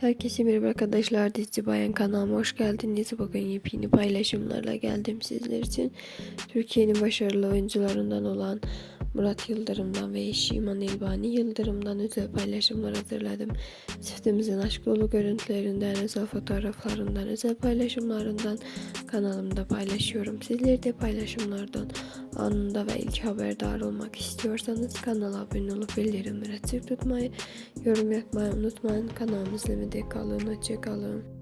Herkese merhaba arkadaşlar. Dizi Bayan kanalıma hoş geldiniz. Bugün yepyeni paylaşımlarla geldim sizler için. Türkiye'nin başarılı oyuncularından olan Murat Yıldırım'dan ve eşi İman Elbani Yıldırım'dan özel paylaşımlar hazırladım. Çiftimizin aşk dolu görüntülerinden, özel fotoğraflarından, özel paylaşımlarından kanalımda paylaşıyorum. Sizler de paylaşımlardan anında ve ilk haberdar olmak istiyorsanız kanala abone olup bildirimleri açık tutmayı, yorum yapmayı unutmayın. Kanalımızla kalın, hoşça kalın.